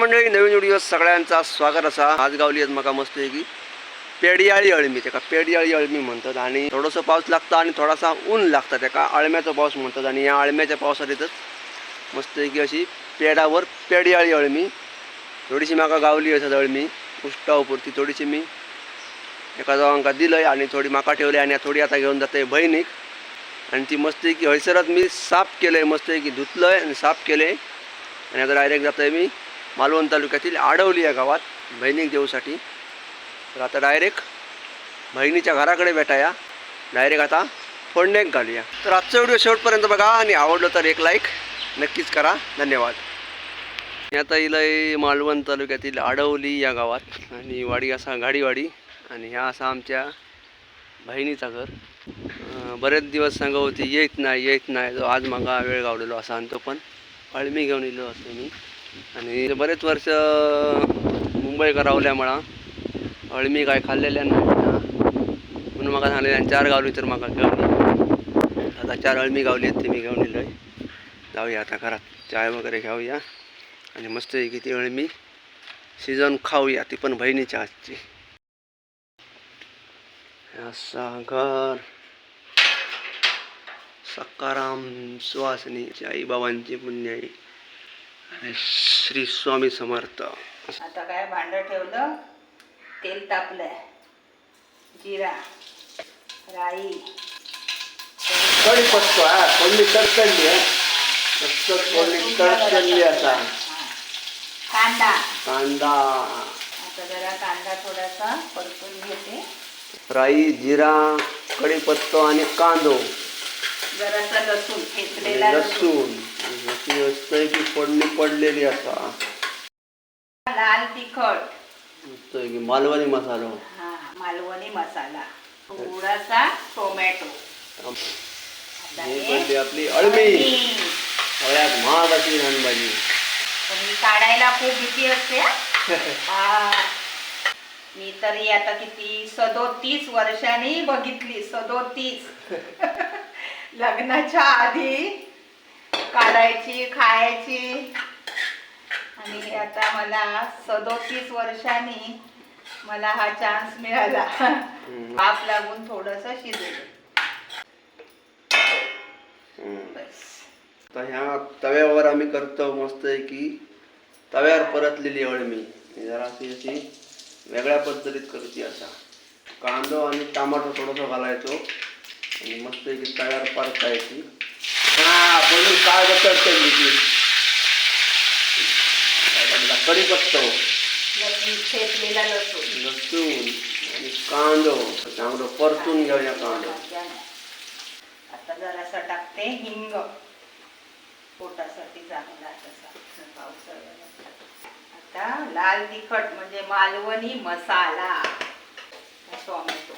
मंडळी नवीन व्हिडिओ सगळ्यांचा स्वागत असा. आज गावली आहेत मका मस्त आहे की पेडियाळी अळमी त्याका पेडियाळी अळमी म्हणतात. आणि थोडंसं पाऊस लागतं आणि थोडासा ऊन लागतं त्याका अळम्याचा पाऊस म्हणतात. आणि या अळम्याच्या पावसात येतच मस्त आहे की अशी पेडावर पेडियाळी अळमी थोडीशी म्हाका गावली असत अळमी उष्टावपुरती थोडीशी मी एका जावांका दिलंय आणि थोडी माका ठेवली आणि थोडी आता घेऊन जाते बहिणीक. आणि ती मस्त आहे की हयसरच मी साफ केलंय मस्त आहे की धुतलंय आणि साफ केलंय. आणि आता डायरेक्ट जातो आहे मी मालवण तालुक्यातील आडवली या गावात बहिणीक देऊसाठी. तर आता डायरेक्ट बहिणीच्या घराकडे भेटाया. डायरेक्ट आता फोडण्याक घालूया. तर आजचा व्हिडिओ शेवटपर्यंत बघा आणि आवडलं तर एक लाईक नक्कीच करा. धन्यवाद. मी आता इलंय मालवण तालुक्यातील आडवली या गावात. आणि वाडी असा गाडीवाडी आणि ह्या असा आमच्या बहिणीचा घर. बरेच दिवस सांगा होती येत नाही येत नाही. जो आज मागा वेळ गावलेलो असा आणि तो पण अळमी घेऊन येलो असतो मी. आणि बरेच वर्ष मुंबई करावल्यामुळं अळमी काय खाल्लेल्या नाही. ना. म्हणून म्हाका सांगलें चार गावली तर म्हाका घेऊन आता चार अळमी गावली आहेत ते मी घेऊन येलोय. जाऊया आता घरात. चाय वगैरे घेऊया. आणि मस्त आहे की ती अळमी. शिजवून खाऊया. ती पण बहिणीच्या आजची असा घर. सकाराम सुवासनी आई बाबांची पुण्याई आणि श्री स्वामी समर्थ. आता काय भांड ठेवलं? तेल तापलंय. जिरा राई. कढीपत्तो हा कोणी तडतडली आहे कोणी तडतडली असा हा. कांदा. कांदा. आता जरा कांदा थोडासा परतून घेते. राई जिरा कढीपत्तो आणि कांदो. जरासा लसूण ठेचलेला लसूण. अशी मस्त आहे की फोडणी पडलेली असा लाल तिखट. की मालवणी मसालो. हा मालवणी मसाला. थोडासा टोमॅटो. आता ही हे पडली आपली अळमी. सगळ्यात महाग अशी भाजी पण ही काढायला खूप भीती असते हा. हा. मी तरी आता किती सदोतीस वर्षांनी बघितली सदोतीस लग्नाच्या आधी काढायची खायची. आणि आता मला सदोतीस वर्षांनी मला हा चान्स मिळाला. पाप लागून थोडस आता ह्या तव्यावर आम्ही करतो मस्त आहे की तव्यावर परतलेली अळमी जरा अशी अशी वेगळ्या पद्धतीत करते असा कांदो आणि टमाटो थोडंसं घालायचो. आणि मस्त आहे की तव्यावर परतायची. हा म्हणून काय बसडते ती कढीपत्तो लसूण ठेचलेला लसूण. लसूण आणि कांदो. चांगलं परतून घेऊया कांदो. आता जरासा टाकते हिंग. पोटासाठी चांगला आता लाल तिखट म्हणजे मालवणी मसाला. टोमॅटो.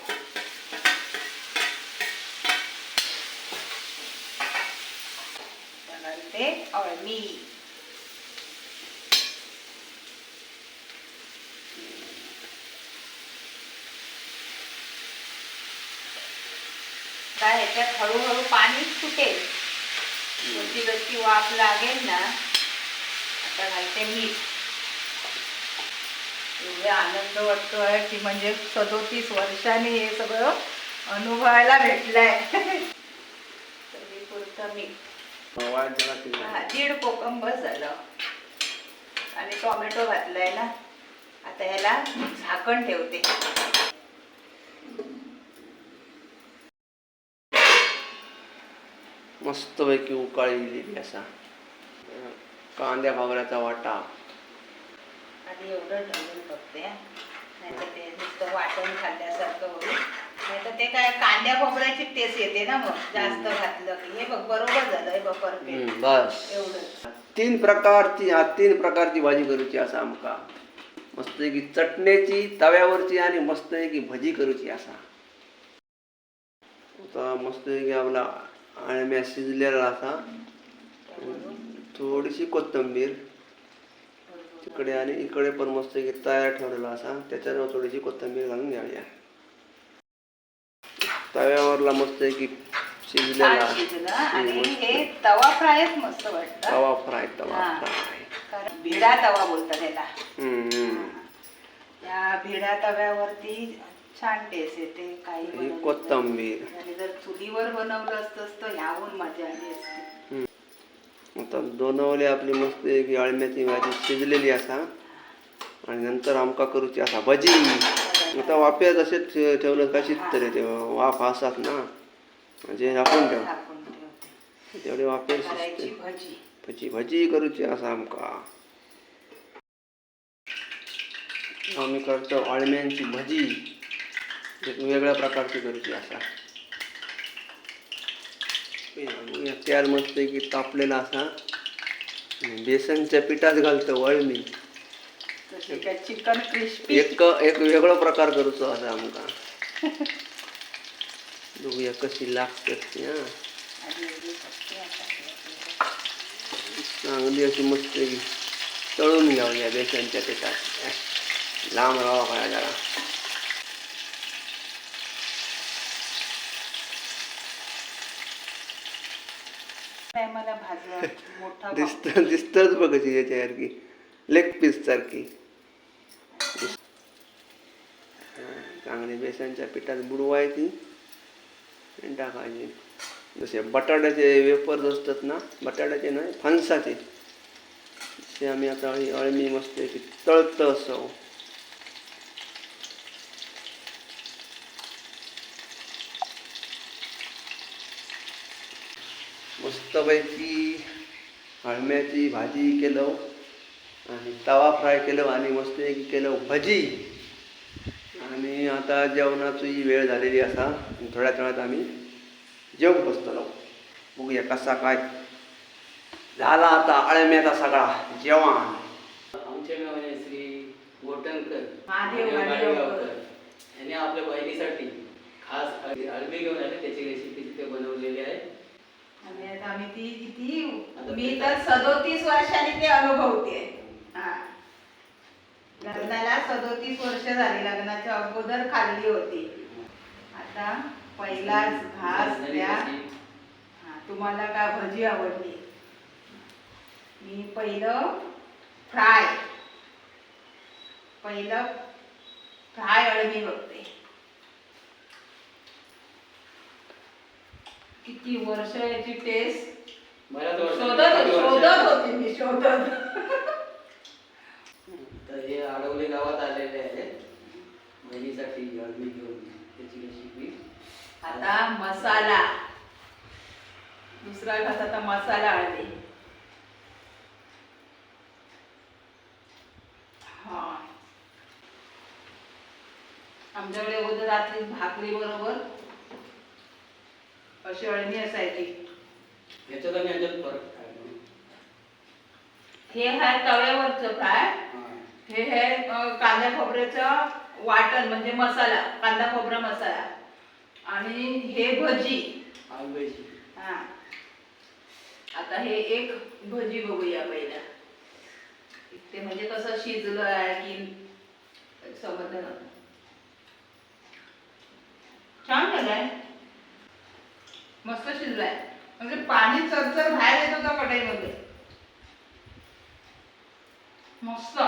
आता घालते अळमी काय ह्याच्यात हळूहळू पाणी फुटेल जशी वाफ लागेल ना आता घालते मीठ एवढे आनंद वाटतोय की म्हणजे सदोतीस वर्षांनी हे सगळं अनुभवायला भेटलंय. पुरतं मीठ हा, दीड कोकम बस झालं. आणि टोमॅटो घातलाय ना आता याला झाकण ठेवते. मस्तपैकी उकाळलेली असा. कांद्या खोबऱ्याचा वाटा. आधी एवढं ढवळून बघते नाही तर ते नुसतं वाटण खाल्ल्यासारखं होईल. नाही तर ते काय कांद्या खोबऱ्याची टेस्ट येते ना मग जास्त घातलं की. हे बघ बरोबर झालं हे बघ परफेक्ट हम्म, बस. एवढं. तीन प्रकारची हा तीन प्रकारची भाजी करूची असा आमका. मस्त की चटण्याची तव्यावरची आणि मस्त की भजी करूची असा. आता मस्त की आपला आळम्या शिजलेला असा. थोडीशी कोथिंबीर तिकडे आणि इकडे पण मस्त की तयार ठेवलेला असा. त्याच्यावर थोडीशी कोथिंबीर घालून घ्यावी तव्यावरला मस्त की शिजलेला छान शिजलं? आणि हे तवा फ्रायच मस्त वाटतं. तवा फ्राय तवा हा. फ्राय. कारण भिडा तवा बोलतात त्याला हम्म. त्या भिडा तव्यावरती छान टेस्ट येते काही ही बनवलं कोथिंबीर. तर. आणि जर चुलीवर बनवलं असतं तर ह्याहून मजा आली असती. आता दोनवले आपली मस्त एक अळम्याची भाजी शिजलेली असा. आणि नंतर आमका करूची असा भजी. आता वाफ्यात असेच ठे- ठेवलं का शिजतले ते वाफ असतात ना. म्हणजे आपण ठेव. तेवढे वाफ्यात भजी. भजी करूची असा आमका. आम्ही करतो अळम्यांची भजी. एक वेगळ्या प्रकारची करूची असा. त्यार मस्त की तापलेला असा. बेसनच्या पिठात घालतो अळमी. काय चिकन क्रिस्पी एक एक वेगळो प्रकार करूचो असा आमका बघूया कशी लागते ती हा. चांगली अशी मस्त तळून घ्यावूया बेसनच्या पिठात. लांब राहा काय जरा. दिसत दिसतच बघ याच्यासारखी. लेग पीस सारखी. चांगली बेसनच्या पिठात बुडवायची आणि टाकायची. जसे बटाट्याचे वेपर्स असतात ना बटाट्याचे नाही फणसाचे. ते आम्ही आता ही अळमी मस्त की तळतं असं. मस्तपैकी अळम्याची भाजी केलं आणि तवा फ्राय केलं आणि मस्तपैकी केलं भजी. आता जेवणाची वेळ झालेली असा. थोड्याच वेळात आम्ही जेवण बसतलो. बघूया कसा काय झाला आता अळम्याचा सगळा जेवण. आमचे मेहमान श्री गोटणकर यांनी आपल्या बहिणीसाठी खास अळमी अळमी घेऊन आले. त्याची रेसिपी तिथे बनवलेली आहे. आणि आता आम्ही ती किती मी तर सदोतीस वर्षांनी ते अनुभवते. लग्नाला सदोतीस वर्ष झाली. लग्नाच्या अगोदर खाल्ली होती. आता पहिलाच घास त्या हा, तुम्हाला का भजी आवडली? मी पहिलं फ्राय. पहिलं फ्राय अळमी बघते. किती वर्ष याची टेस्ट शोधत शोधत होते मी शोधत तर हे आडवले गावात आलेले आहेत बहिणीसाठी अळमी घेऊन त्याची रेसिपी आता मसाला. दुसरा घास आता मसाला हळदी हा. आमच्याकडे अगोदर रात्री भाकरी बरोबर. अशी अळणी असायची. याच्यात आणि याच्यात फरक काय? हे आहे तव्यावरचं फ्राय. हा. आहे कांदा खोबऱ्याचं वाटण म्हणजे मसाला कांदा खोबरा मसाला. आणि हे भजी. हा. आता हे एक भजी बघूया पहिला. ते म्हणजे कसं शिजलं आहे की समजलं छान झालंय. मस्त शिजलाय. म्हणजे पाणी चरचर बाहेर येत होतं कढईमध्ये. मस्त.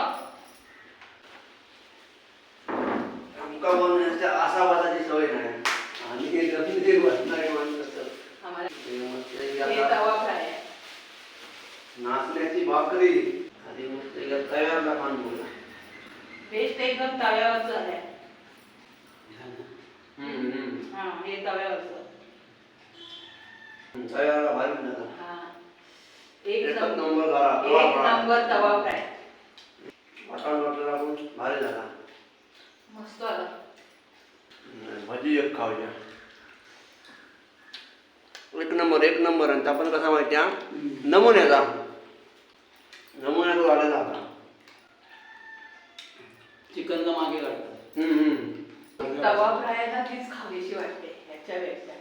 आमका बनवण्याच्या असा वाजाची सवय नाही. आणि हे जमिनीत बसणारे माणसं आहे नाचण्याची भाकरी. आणि मस्त एक तव्यावरला पान बोला पेस्ट एकदम तव्यावर झालाय. हम्म, हम्म. हा तव्यावरचं तव्यावरला भारी हा. एक नंबर फ्राय. नंबर तवा फ्राय वाटाण वाटलं लागून भारी झाला मस्त आला भजी एक नंबर एक नंबर. आणि आपण कसा माहिती हा नमुन्याचा. नमुन्याचा झालेला होता. चिकनला मागे काढतात. तवा फ्राय ना तीच खावीशी वाटते ह्याच्यापेक्षा.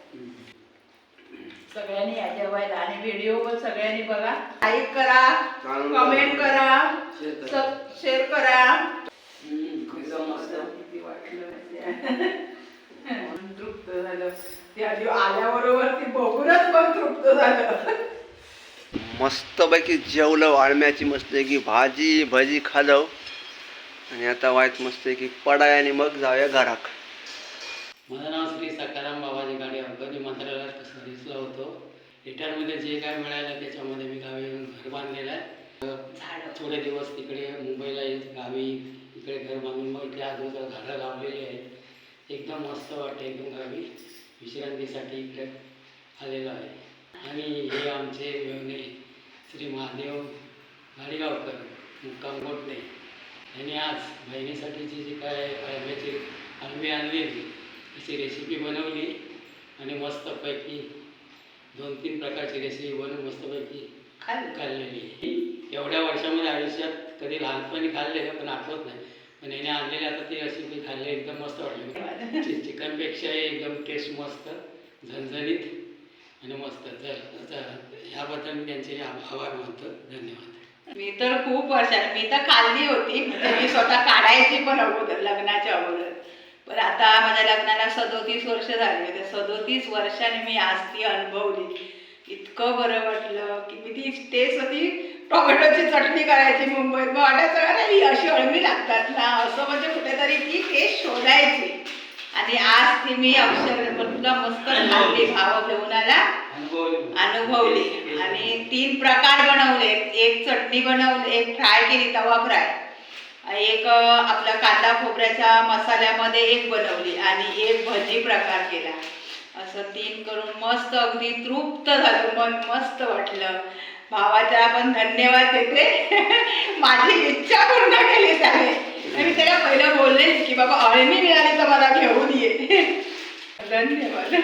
सगळ्यांनी या जेवायला आणि व्हिडिओ पण सगळ्यांनी बघा. लाईक करा. कमेंट करा शेअर करा. मस्त. किती वाटलं तृप्त झालं. ती आधी आल्याबरोबर ती बघूनच मन तृप्त झालं. मस्तपैकी जेवलं अळम्याची मस्तपैकी भाजी भजी खालं आणि आता वाईट मस्तपैकी पडाय आणि मग जाऊया घराक माझं नाव श्री सकाराम बाबाजी गाडी अवघणी मंत्रालयात सर्व्हिसला होतो. रिटायरमध्ये जे काय मिळालं त्याच्यामध्ये मी गावी येऊन घर बांधलेलं आहे. झाडं. थोडे दिवस तिकडे मुंबईला येत गावी इकडे घर बांधून मग इकडे आजूबाजूला झाडं लावलेली आहेत. एकदम मस्त वाटते एकदम गावी. विश्रांतीसाठी इकडे आलेलो आहे. आणि हे आमचे मेवणे श्री महादेव गाडीगावकर मुक्काम गोटणे यांनी आज बहिणीसाठीची जी काय अळम्याची अळमी आणलेली अशी रेसिपी बनवली. आणि मस्तपैकी दोन तीन प्रकारची रेसिपी बनवून मस्तपैकी खाल खाल्लेली एवढ्या वर्षामध्ये आयुष्यात कधी लहानपणी खाल्लेलं पण आठवत नाही. पण याने आणलेली आता ते अशी मी खाल्ले एकदम मस्त वाटले. चिकनपेक्षा चिकनपेक्षाही एकदम टेस्ट मस्त झणझणीत आणि मस्त. तर ह्याबद्दल मी त्यांचे आभार मानतो. धन्यवाद. मी तर खूप वर्षांनी मी तर खाल्ली होती. म्हणजे मी स्वतः काढायची पण अगोदर लग्नाच्या अगोदर. पण आता माझ्या लग्नाला सदोतीस वर्ष झाली त्या सदोतीस वर्षाने मी आज ती अनुभवली. इतकं बरं वाटलं की मी ती टेस्ट होती. टोमॅटोची चटणी करायची मुंबईत. मग वाटायचं अरे ही अशी अळमी लागतात ना. असं म्हणजे कुठेतरी ती टेस्ट शोधायची. आणि आज ती मी अक्षर तुला मस्त खाल्ली भाव घेऊन आला. अनुभव अनुभवली. आणि तीन प्रकार बनवले. एक चटणी बनवली एक फ्राय केली तवा फ्राय. एक आपला कांदा खोबऱ्याच्या मसाल्यामध्ये एक बनवली आणि एक भजी प्रकार केला. असं तीन करून मस्त अगदी तृप्त झालं. मन मस्त वाटलं. भावाच्या पण धन्यवाद देते माझी इच्छा पूर्ण केली त्याने. मी त्याला पहिलं बोलले की बाबा अळणी मिळाली तर मला घेऊन ये. धन्यवाद.